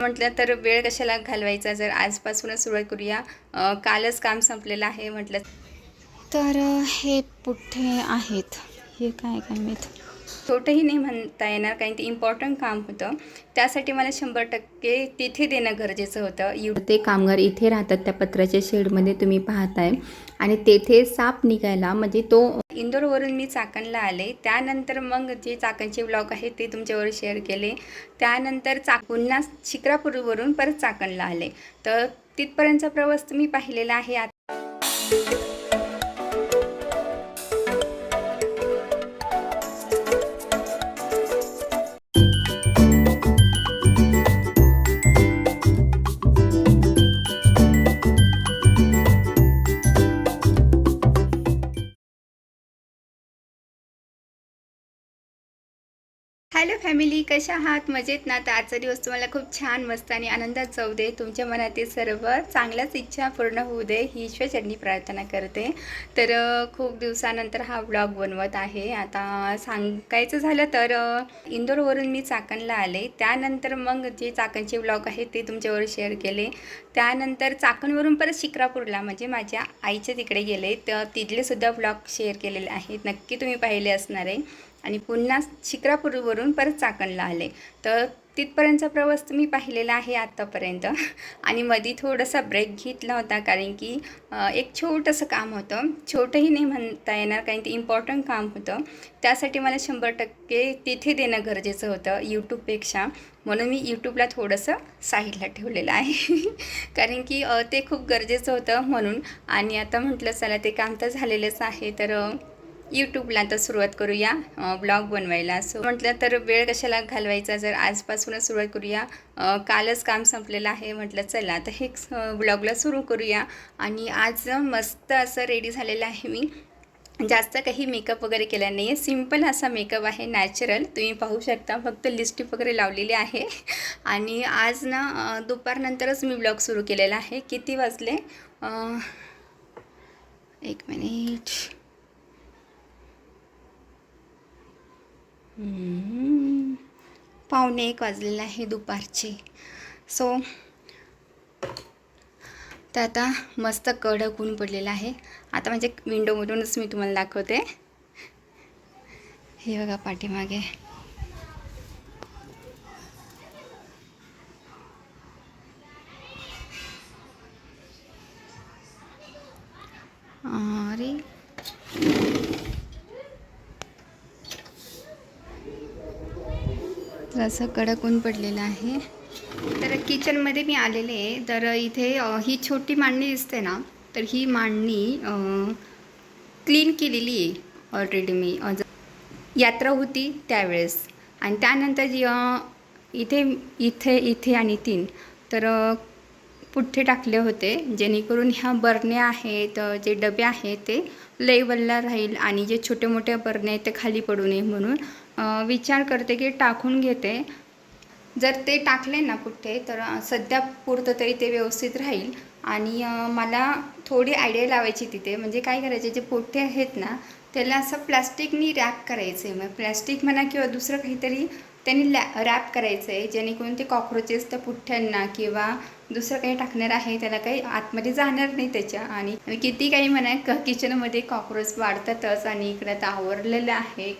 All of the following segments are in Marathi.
म्हटलं तर वेळ कशाला घालवायचा? जर आजपासूनच सुरुवात करूया. कालच काम संपलेलं आहे म्हटलं. तर हे पुठ्ठे आहेत? हे काय काय माहीत? छोटंही नाही म्हणता येणार कारण ते इम्पॉर्टंट काम होतं. त्यासाठी मला शंभर टक्के तिथे देणं गरजेचं होतं. यू ते कामगार इथे राहतात त्या पत्राच्या शेडमध्ये तुम्ही पाहताय. आणि तेथे साप निघायला म्हणजे तो इंदोरवरून मी चाकणला आले. त्यानंतर मग जे चाकणचे ब्लॉग आहे ते तुमच्यावर शेअर केले. त्यानंतर चा पुन्हा शिक्रापूरवरून परत चाकणला आले. तर तिथपर्यंतचा प्रवास तुम्ही पाहिलेला आहे. हॅलो फॅमिली कशा आहात? मजेत ना? तर आजचा दिवस तुम्हाला खूप छान मस्त आणि आनंदात जाऊ दे. तुमच्या मनातील सर्व चांगल्याच इच्छा पूर्ण होऊ दे. ही ईश्वरचरणी प्रार्थना करते. तर खूप दिवसानंतर हा ब्लॉग बनवत आहे. आता सांगायचं झालं तर इंदोरवरून मी चाकणला आले. त्यानंतर मग जे चाकणचे ब्लॉग आहेत ते तुमच्यावर शेअर केले. त्यानंतर चाकणवरून परत शिक्रापूरला म्हणजे माझ्या आईच्या तिकडे गेले. तर तिथलेसुद्धा ब्लॉग शेअर केलेले आहेत. नक्की तुम्ही पाहिले असणार आहे. आणि पुन्हा शिक्रापूरवरून परत चाकणला आले. तर तिथपर्यंतचा प्रवास तुम्ही पाहिलेला आहे आत्तापर्यंत आणि मध्ये थोडासा ब्रेक घेतला होता कारण की एक छोटंसं काम होतं. छोटंही नाही म्हणता येणार कारण ते इम्पॉर्टंट काम होतं. त्यासाठी मला शंभर टक्के तिथे देणं गरजेचं होतं यूट्यूबपेक्षा म्हणून मी यूट्यूबला थोडंसं साईडला ठेवलेलं आहे. कारण की ते खूप गरजेचं होतं म्हणून. आणि आता म्हटलं चला ते काम तर झालेलंच आहे. तर यूट्यूबला आता सुरुवात करूया ब्लॉग बनवायला. सो म्हटलं तर वेळ कशाला घालवायचा? जर आजपासूनच सुरुवात करूया. कालच काम संपलेलं आहे. म्हटलं चला आता हे ब्लॉगला सुरू करूया. आणि आज मस्त असं रेडी झालेलं आहे मी. जास्त काही मेकअप वगैरे केला नाही आहे सिंपल असा मेकअप आहे नॅचरल तुम्ही पाहू शकता. फक्त लिस्टिप वगैरे लावलेली आहे. आणि आज ना दुपारनंतरच मी ब्लॉग सुरू केलेला आहे. किती वाजले? एक मिनिट पावणे एक वाजलेले आहे दुपारचे. सो तर आता मस्त कडक ऊन पडलेलं आहे. आता म्हणजे विंडोमधूनच मी तुम्हाला दाखवते. हे बघा पाठीमागे. तर असं कडक ऊन पडलेलं आहे. तर किचनमध्ये मी आलेले आहे. तर इथे ही छोटी मांडणी दिसते ना तर ही मांडणी क्लीन केलेली आहे ऑलरेडी मी. यात्रा होती त्यावेळेस. आणि त्यानंतर जी इथे इथे इथे आणि तीन तर पुठ्ठे टाकले होते जेणेकरून ह्या बरण्या आहेत जे डबे आहेत ते लेवलला राहील आणि जे छोटे मोठे बरणे आहेत ते खाली पडू नये म्हणून विचार करते की टाकून घेते. जर ते टाकले ना कुठे तर सध्या पुरतं तरी ते व्यवस्थित राहील. आणि मला थोडी आयडिया लावायची तिथे. म्हणजे काय करायचे जे पोठे आहेत ना त्याला असं प्लॅस्टिकनी रॅप करायचं आहे. मग प्लॅस्टिक म्हणा किंवा दुसरं काहीतरी त्यांनी लॅ रॅप करायचं आहे. जेणेकरून ते कॉक्रोचेस त्या पुठ्ठ्यांना किंवा दुसरं काही टाकणार आहे त्याला काही आतमध्ये जाणार नाही त्याच्या. आणि किती काही म्हणा किचनमध्ये कॉक्रोच वाढतातच आणि इकडं आता आवरलेलं आहे.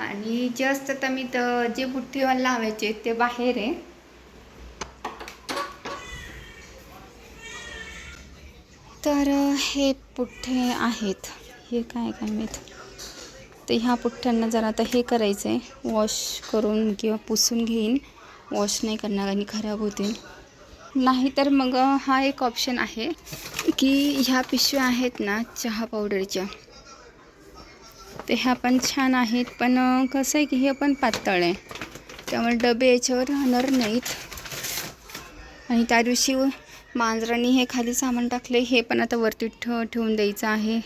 आणि जस्ट आता मी तर जे बुट्टीवर लावायचे ते बाहेर आहे. तर हे पुठ्ठे आहेत. हे काय काय माहीत? तर ह्या पुठ्ठ्यांना जरा आता हे करायचं आहे वॉश करून किंवा पुसून घेईन. वॉश नाही करणार आणि खराब होतील. नाहीतर मग हा एक ऑप्शन आहे की ह्या पिशव्या आहेत ना चहा पावडरच्या. ते ह्या पण छान आहेत. पण कसं आहे की हे पण पातळ आहे. त्यामुळे डबे याच्यावर राहणार नाहीत. आणि त्या दिवशी मांजरांनी हे खाली सामान टाकले. हे पण आता वरती ठ ठेवून द्यायचं आहे.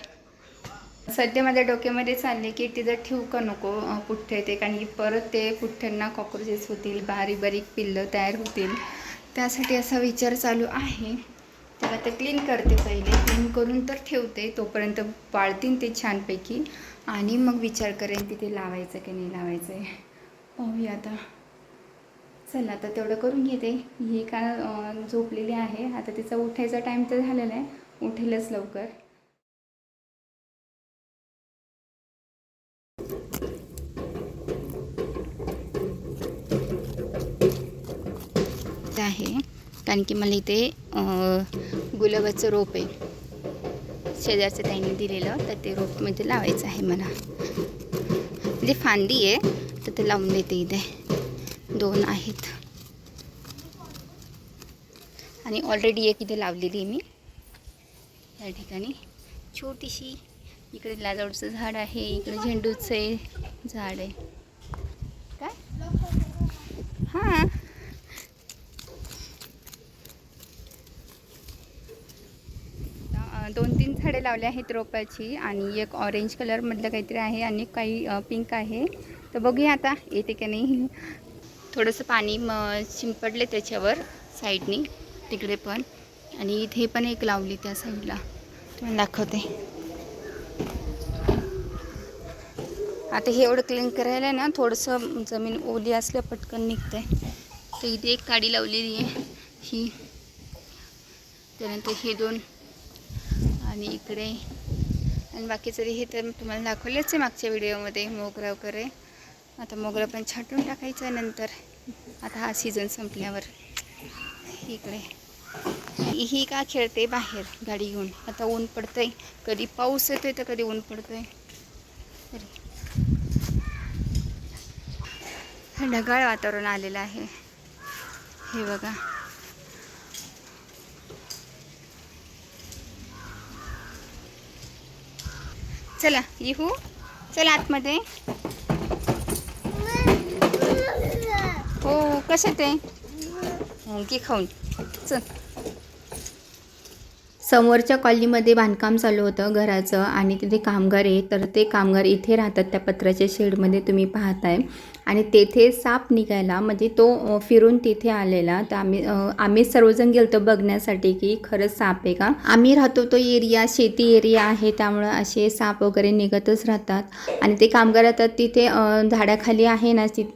सध्या माझ्या डोक्यामध्ये चालले की तिथं ठेवू का नको पुठ्ठे ते. कारण की परत ते पुठ्ठ्यांना कॉक्रोचेस होतील बारीक बारीक पिल्लं तयार होतील. त्यासाठी असा विचार चालू आहे. त्याला ते क्लीन करते पहिले. क्लीन करून तर ठेवते. तोपर्यंत वाळतील ते छानपैकी. आणि मग विचार करेन तिथे लावायचं की नाही लावायचं आहे पाहूया आता. चला आता तेवढं करून घेते. ही का झोपलेली आहे. आता तिचा उठायचा टाईम तर झालेला आहे. उठेलच लवकर. ते आहे. कारण की मला इथे गुलाबाचं रोप आहे. शेजारचं त्यांनी दिलेलं तर ते रोप म्हणजे लावायचं आहे मला. म्हणजे फांदी आहे तर ते लावून देते इथे. दोन आहेत. आणि ऑलरेडी एक इथे लावलेली आहे मी. या ठिकाणी छोटीशी इकडे लाजवडचं झाड आहे इकडे झेंडूचं आहे झाड आहे काय हां अं, दोन तीन झाडे लावले आहेत रोपाची आणि एक ऑरेंज कलरमधलं काहीतरी आहे आणि काही पिंक आहे. तर बघूया आता येते की नाही. थोडंसं पाणी म शिंपडले त्याच्यावर साईडनी तिकडे पण. आणि इथे पण एक लावली त्या साईडला. तुम्हाला दाखवते. आता हे एवढं क्लीन करायला ना थोडंसं जमीन ओली असल्या पटकन निघते तर इथे एक काडी लावलेली आहे. ही. त्यानंतर हे दोन आणि इकडे. आणि बाकीचं हे तर तुम्हाला दाखवलेच आहे मागच्या व्हिडिओमध्ये मोगरा वगैरे आता मोगरा पण छाटून टाकायचं नंतर. आता हा सीझन संपल्यावर. इकडे. ही का खेळते बाहेर गाडी घेऊन? आता ऊन पडतंय. कधी पाऊस येतोय तर कधी ऊन पडतोय. तरी ढगाळ वातावरण आलेलं आहे. हे बघा. चला येऊ. चला आतमध्ये. हो कसे ते मुलगी खाऊन. चल. समोरच्या कॉलनीमध्ये बांधकाम चालू होतं घराचं आणि तिथे कामगार आहे. तर ते कामगार इथे राहतात त्या पत्राच्या शेडमध्ये तुम्ही पाहताय. आणि तेथे साप निघायला म्हणजे तो फिरून तिथे आलेला. तर आम्ही आम्ही सर्वजण गेलतो बघण्यासाठी की खरंच साप आहे का? आम्ही राहतो तो एरिया शेती एरिया आहे. त्यामुळं असे साप वगैरे निघतच राहतात. आणि ते कामगार आता तिथे झाडाखाली आहे ना ती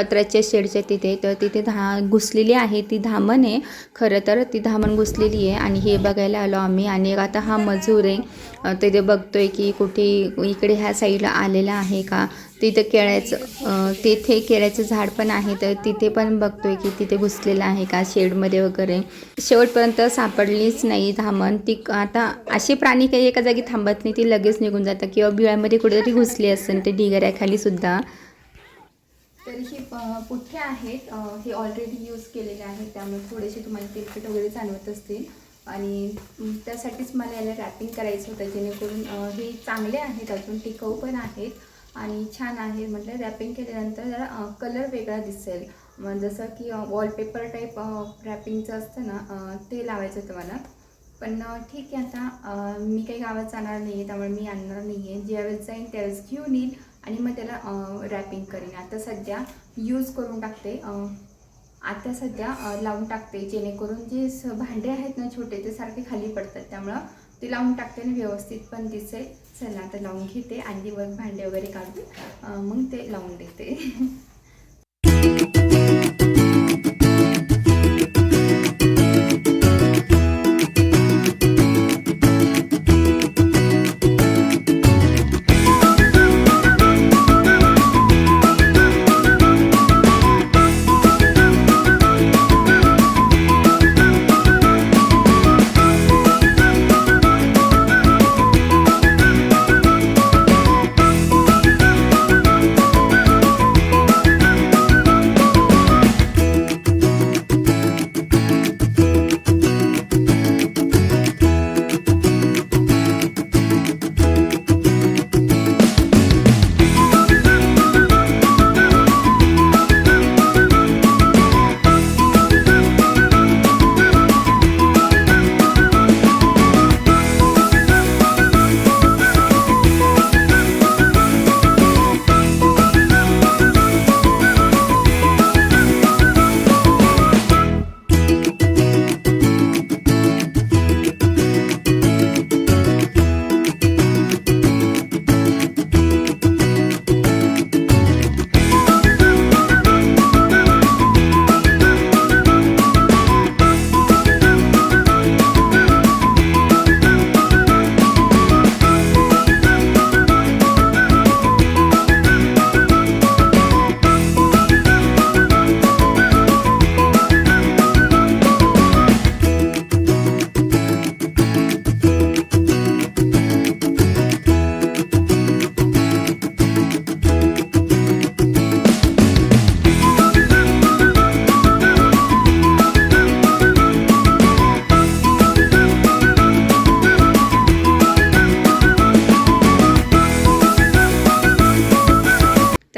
पत्र्याच्या पत्राच्या शेडच्या तिथे तर तिथे धा घुसलेली आहे ती धामण. आहे खरं तर ती धामण घुसलेली आहे आणि हे बघायला आलो आम्ही आणि आता हा मजूर आहे. तिथे बघतोय की कुठे इकडे ह्या साईडला आलेला आहे का? तिथं केळ्याचं तिथे केळ्याचं झाड पण आहे तर तिथे पण बघतोय की तिथे घुसलेलं आहे का शेडमध्ये वगैरे. शेवटपर्यंत सापडलीच नाही धामण. ती आता असे प्राणी काही एका जागी थांबत नाही ती लगेच निघून जातात किंवा बिळामध्ये कुठेतरी घुसली असेल ते ढिगाऱ्याखाली सुद्धा. तर ही पुठ्ठे आहेत? हे ऑलरेडी यूज केलेले आहेत. त्यामुळे थोडेसे तुम्हाला तेलकट वगैरे जाणवत असतील. आणि त्यासाठीच मला याला रॅपिंग करायचं होतं जेणेकरून हे चांगले आहेत अजून टिकाऊ पण आहेत. आणि छान आहे म्हटलं रॅपिंग केल्यानंतर जरा कलर वेगळा दिसेल. मग जसं की वॉलपेपर टाईप रॅपिंगचं असतं ना ते लावायचं होतं मला. पण ठीक आहे आता मी काही गावात जाणार नाही आहे त्यामुळे मी आणणार नाही आहे ज्यावेळेस जाईन त्यावेळेस घेऊन येईल. आणि मग त्याला रॅपिंग करीन. आता सध्या यूज करून टाकते आता सध्या लावून टाकते जेणेकरून जे स भांडे आहेत ना छोटे ते सारखे खाली पडतात. त्यामुळं ते लावून टाकते आणि व्यवस्थित पण दिसेल. चला आता लावून घेते. आणि वर भांडे वगैरे काढून मग ते लावून देते.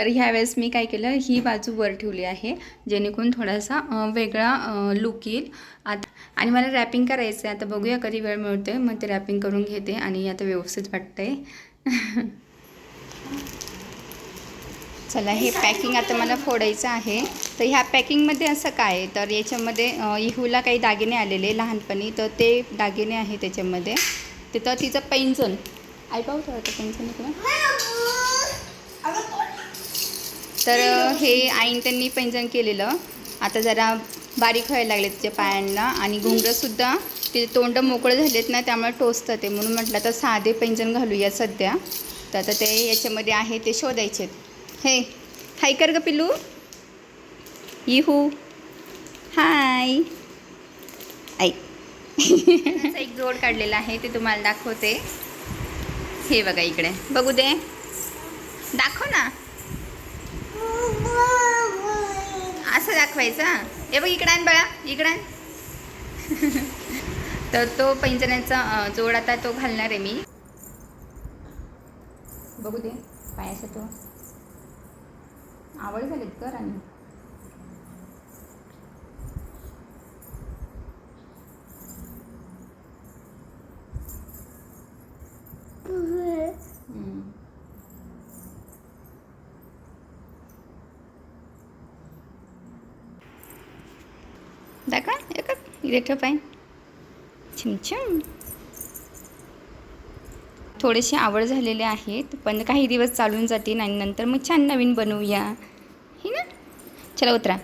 तर ह्यावेळेस मी काय केलं ही बाजू वर ठेवली आहे जेणेकरून थोडासा वेगळा लुक येईल. आत आणि मला रॅपिंग करायचं आहे आता बघूया कधी वेळ मिळतोय. मग ते रॅपिंग करून घेते आणि आता व्यवस्थित वाटतंय. चला हे पॅकिंग आता मला फोडायचं आहे. तर ह्या पॅकिंगमध्ये असं काय? आहे तर याच्यामध्ये इहूला काही दागिने आलेले लहानपणी. तर ते दागिने आहे त्याच्यामध्ये. तिथं तिचं पैंजण. ऐकावं होतं वाटतं पैंजण इकडं. तर हे आईन त्यांनी पैंजण केलेलं. आता जरा बारीक व्हायला लागले तिच्या पायांना आणि घुंगरंसुद्धा तिचे तोंड मोकळं झालेत ना त्यामुळे टोचतं ते. म्हणून म्हटलं तर साधे पैंजण घालूया सध्या. तर आता ते याच्यामध्ये आहे ते शोधायचे हे हाय कर ग पिलू इहू हाय. आई. एक जोड काढलेला आहे ते तुम्हाला दाखवते. हे बघा इकडे. बघू दे. दाखव ना. असं दाखवायचा हे. बघ इकडे आण बाळा इकडे आण. तर तो पैंजण्याचा जोड आता तो घालणार आहे मी. बघू दे पायाचा तो. आवड झालीत कर आणि हम्म. दाखवा एकच इथे ठेव पाय छिमछिम थोडेसे आवड झालेले आहेत पण काही दिवस चालून जातील आणि नंतर मग छान नवीन बनवूया. हे ना? चला उतरा.